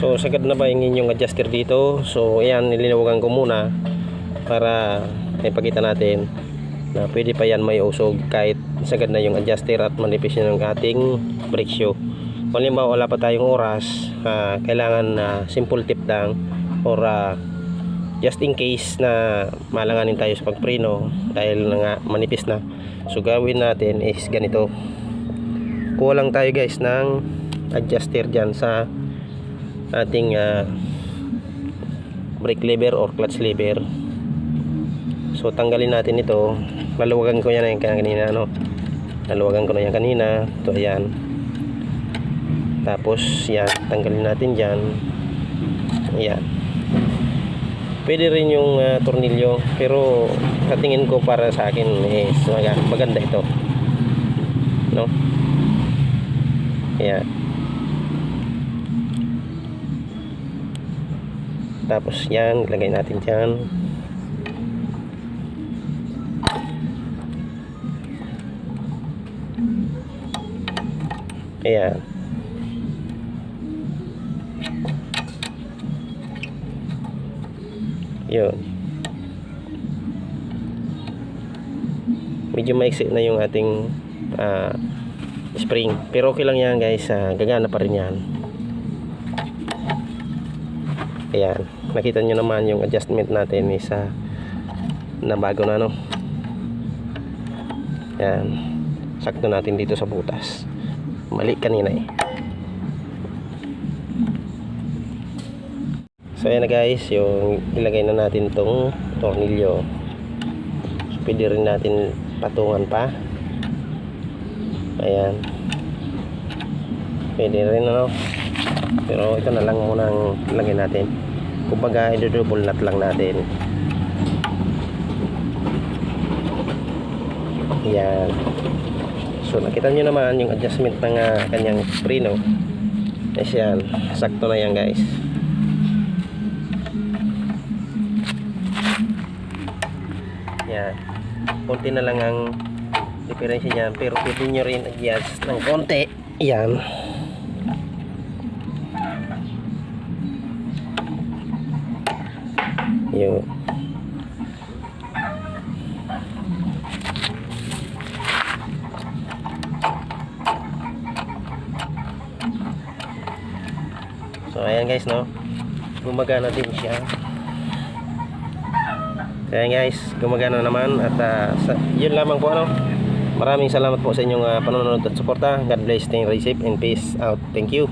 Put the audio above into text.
So sagad na ba yung inyong adjuster dito? So ayan nilinawagan ko muna para ipakita natin na pwede pa yan may usog kahit sagad na yung adjuster at manipis na ng ating brake shoe. Halimbawa wala pa tayong oras, ah, kailangan na simple tip lang or ah, just in case na malanganin tayo sa pagpreno dahil nga manipis na. So gawin natin is ganito. Kuha lang tayo guys ng adjuster dyan sa ating ah, brake lever or clutch lever. So tanggalin natin ito. Laluwagan ko yan kanina no. Laluwagan ko na yan kanina. Ito ayan. Tapos yan, tanggalin natin diyan. Ayan. Pwede rin yung ah, tornilyo pero sa ko para sa akin is maga- maganda ito. No? Ayan. Tapos yan, ilagay natin diyan. Ayan. Yun. Medyo maiksi na yung ating ah, spring. Pero okay lang yan guys. ah, gagana pa rin yan. Ayan. Nakita nyo naman yung adjustment natin is ah, na bago na no. Ayan. Sakto natin dito sa butas. Mali kanina eh. So ayan na guys, yung ilagay na natin tong tornilyo. So, pwede rin natin patungan pa. Ayan. Pwede rin ano. Pero ito na lang muna ang ilagay natin. Kumbaga, i-double knot lang natin. Ayan. So nakita nyo naman yung adjustment ng ah, kanyang preno. Yes yan. Sakto na yan guys. Yan. Konti na lang ang diferensya niyan. Pero pwede nyo rin adjust ng konti. Yan. Yun. So ayan guys no. Gumagana din siya. So ayan guys, gumagana naman at ah, sa, yun lamang po ano. Maraming salamat po sa inyong ah, panonood at suporta. God bless, stay safe and peace out. Thank you.